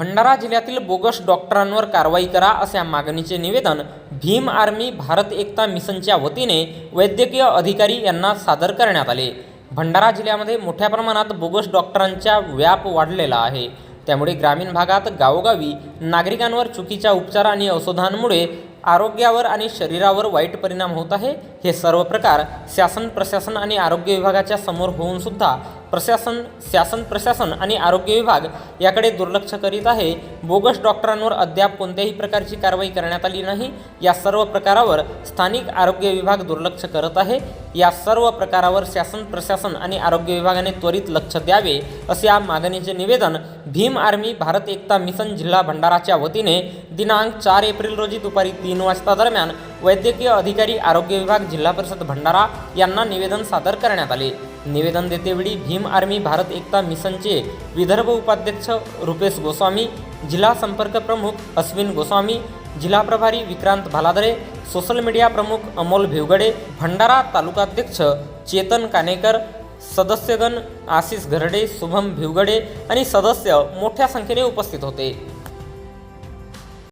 भंडारा जिल्ह्यातील बोगस डॉक्टरांवर कारवाई करा अशा मागणीचे निवेदन भीम आर्मी भारत एकता मिशनच्या वतीने वैद्यकीय अधिकारी यांना सादर करण्यात आले. भंडारा जिल्ह्यामध्ये मोठ्या प्रमाणात बोगस डॉक्टरांचा व्याप वाढलेला आहे. त्यामुळे ग्रामीण भागात गावोगावी नागरिकांवर चुकीच्या उपचार आणि औषधांमुळे आरोग्यावर आणि शरीरावर वाईट परिणाम होत आहे. हे सर्व प्रकार शासन प्रशासन आणि आरोग्य विभागाच्या समोर होऊन सुद्धा प्रशासन शासन प्रशासन आणि आरोग्य विभाग याकडे दुर्लक्ष करीत आहे. बोगस डॉक्टरांवर अद्याप कोणत्याही प्रकारची कारवाई करण्यात आली नाही. या सर्व प्रकारावर स्थानिक आरोग्य विभाग दुर्लक्ष करत आहे. या सर्व प्रकारावर शासन प्रशासन आणि आरोग्य विभागाने त्वरित लक्ष द्यावे असे या मागणीचे निवेदन भीम आर्मी भारत एकता मिशन जिल्हा भंडाराच्या वतीने दिनांक चार एप्रिल रोजी दुपारी तीन वाजता दरम्यान वैद्यकीय अधिकारी आरोग्य विभाग जिल्हा परिषद भंडारा यांना निवेदन सादर करण्यात आले. निवेदन देतेवेळी भीम आर्मी भारत एकता मिशनचे विदर्भ उपाध्यक्ष रुपेश गोस्वामी जिल्हा संपर्क प्रमुख अश्विन गोस्वामी जिल्हा प्रभारी विक्रांत भालादरे सोशल मीडिया प्रमुख अमोल भिवगडे भंडारा तालुकाध्यक्ष चेतन कानेकर सदस्यगण आशिष घरडे शुभम भिवगडे आणि सदस्य मोठ्या संख्येने उपस्थित होते.